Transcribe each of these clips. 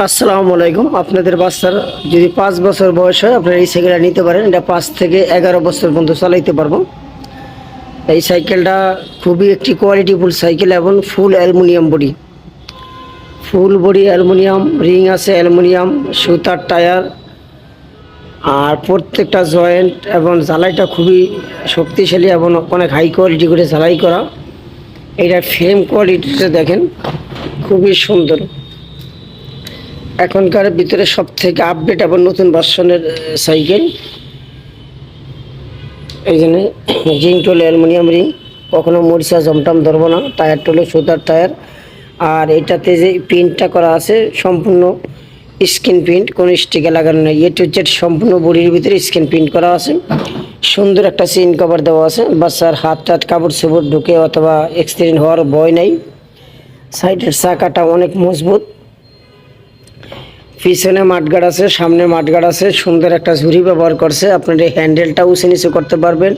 আসসালামু আলাইকুম। আপনাদের বাচ্চার যদি পাঁচ বছর বয়স হয়, আপনারা এই সাইকেলটা নিতে পারেন। এটা পাঁচ থেকে এগারো বছর পর্যন্ত চালাইতে পারব। এই সাইকেলটা খুবই একটি কোয়ালিটিফুল সাইকেল এবং full aluminium body full body aluminium ring আছে অ্যালুমিনিয়াম সুতার টায়ার, আর প্রত্যেকটা জয়েন্ট এবং জ্বালাইটা খুবই শক্তিশালী এবং অনেক হাই কোয়ালিটি করে জ্বালাই করা। এটা ফ্রেম কোয়ালিটিটা দেখেন, খুবই সুন্দর। এখনকার ভিতরে সব থেকে আপডেট এবং নতুন ভার্সনের সাইকেল এই জন্য রিং টোলে অ্যালুমিনিয়াম রিং কখনো মরিচা জমটম ধরবো না টায়ার টোলে সুতার টায়ার আর এটাতে যে প্রিন্টটা করা আছে, সম্পূর্ণ স্ক্রিন প্রিন্ট কোনো স্টিকে লাগানো নেই। এ টু জেড সম্পূর্ণ বডির ভিতরে স্ক্রিন প্রিন্ট করা আছে। সুন্দর একটা সিন কভার দেওয়া আছে। বাচ্চার হাত টাত কাপড় চোপড় ঢুকে অথবা এক্সিডেন্ট হওয়ার ভয় নেই। সাইডের চাকাটা অনেক মজবুত। পিছনে মাঠগাড় আছে, সামনে মাঠগাড় আছে, সুন্দর একটা ঝুড়ি ব্যবহার করছে। আপনার এই হ্যান্ডেলটা উঁচু নিচু করতে পারবেন।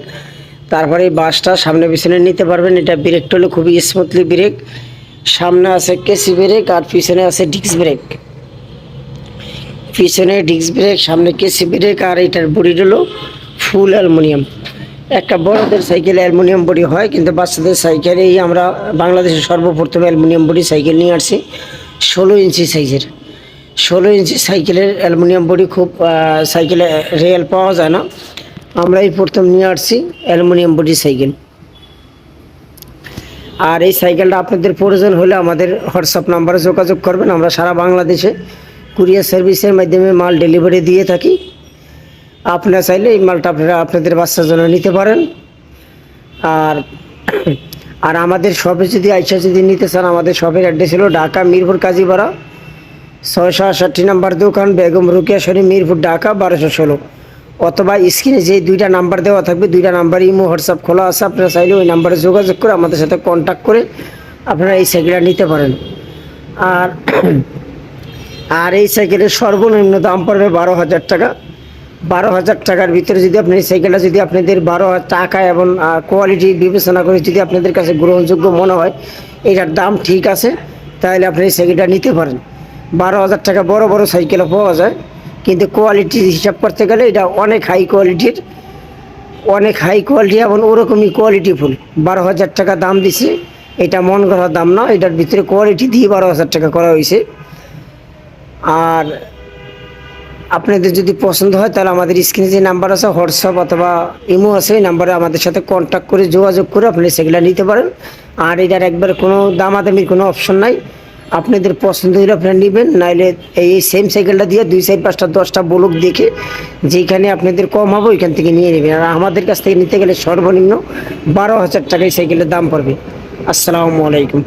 তারপরে এই বাসটা সামনে পিছনে নিতে পারবেন। এটা ব্রেক হলো খুবই স্মুথলি ব্রেক সামনে আছে কেসি ব্রেক আর পিছনে আছে ডিস্ক ব্রেক পিছনে ডিস্ক ব্রেক সামনে কেসি ব্রেক আর এটার বডি হলো ফুল অ্যালুমিনিয়াম একটা বড়দের সাইকেল অ্যালুমিনিয়াম বডি হয়, কিন্তু বাচ্চাদের সাইকেলেই আমরা বাংলাদেশের সর্বপ্রথম অ্যালুমিনিয়াম বডি সাইকেল নিয়ে আসছি। ষোলো ইঞ্চি সাইজের ষোলো ইঞ্চি সাইকেলের অ্যালুমিনিয়াম বডি খুব সাইকেলে রেয়াল পাওয়া যায় না। আমরা এই প্রথম নিয়ে আসছি অ্যালুমিনিয়াম বডি সাইকেল। আর এই সাইকেলটা আপনাদের প্রয়োজন হলে আমাদের হোয়াটসঅ্যাপ নাম্বারে যোগাযোগ করবেন। আমরা সারা বাংলাদেশে কুরিয়ার সার্ভিসের মাধ্যমে মাল ডেলিভারি দিয়ে থাকি। আপনারা চাইলে এই মালটা আপনারা আপনাদের বাচ্চার জন্য নিতে পারেন। আর আর আমাদের শপে যদি আইসা যদি নিতে চান, আমাদের শপের অ্যাড্রেস হলো ঢাকা মিরপুর কাজীপাড়া ছয়শো আটষট্টি নাম্বার দোকান বেগম রুকিয়া শরীফ মিরপুর ঢাকা বারোশো ষোলো। অথবা স্ক্রিনে যে দুইটা নাম্বার দেওয়া থাকবে, দুইটা নাম্বার ইমো, হোয়াটসঅ্যাপ খোলা আছে, আপনারা চাইলে ওই নাম্বারে যোগাযোগ করে আমাদের সাথে কন্ট্যাক্ট করে আপনারা এই সাইকেলটা নিতে পারেন। আর আর এই সাইকেলের সর্বনিম্ন দাম পড়বে বারো হাজার টাকা। বারো হাজার টাকার ভিতরে যদি আপনি এই সাইকেলটা যদি আপনাদের বারো টাকা এবং কোয়ালিটি বিবেচনা করে যদি আপনাদের কাছে গ্রহণযোগ্য মনে হয়, এটার দাম ঠিক আছে, তাহলে আপনি এই সাইকেলটা নিতে পারেন। বারো হাজার টাকা বড় বড় সাইকেলও পাওয়া যায়। কিন্তু কোয়ালিটি হিসাব করতে গেলে এটা অনেক হাই কোয়ালিটির অনেক হাই কোয়ালিটি এবং ওরকমই কোয়ালিটি ফুল। বারো হাজার টাকা দাম দিছে, এটা মন করার দাম না, এটার ভিতরে কোয়ালিটি দিয়ে বারো হাজার টাকা করা হয়েছে। আর আপনাদের যদি পছন্দ হয়, তাহলে আমাদের স্ক্রিনে যে নাম্বার আছে হোয়াটসঅ্যাপ অথবা ইমো আছে ওই নাম্বারে আমাদের সাথে কন্ট্যাক্ট করে যোগাযোগ করে আপনি সেগুলো নিতে পারেন। আর এটার একবার কোনো দামাদামির কোনো অপশন নাই। আপনাদের পছন্দ হলে আপনারা নেবেন, নাইলে এই সেম সাইকেলটা দিয়ে দুই সাইড পাঁচটা, দশটা বলক দেখে যেখানে আপনাদের কম হবে ওইখান থেকে নিয়ে নেবেন। আর আমাদের কাছ থেকে নিতে গেলে সর্বনিম্ন বারো হাজার টাকায় সাইকেলের দাম পড়বে। আসসালামু আলাইকুম।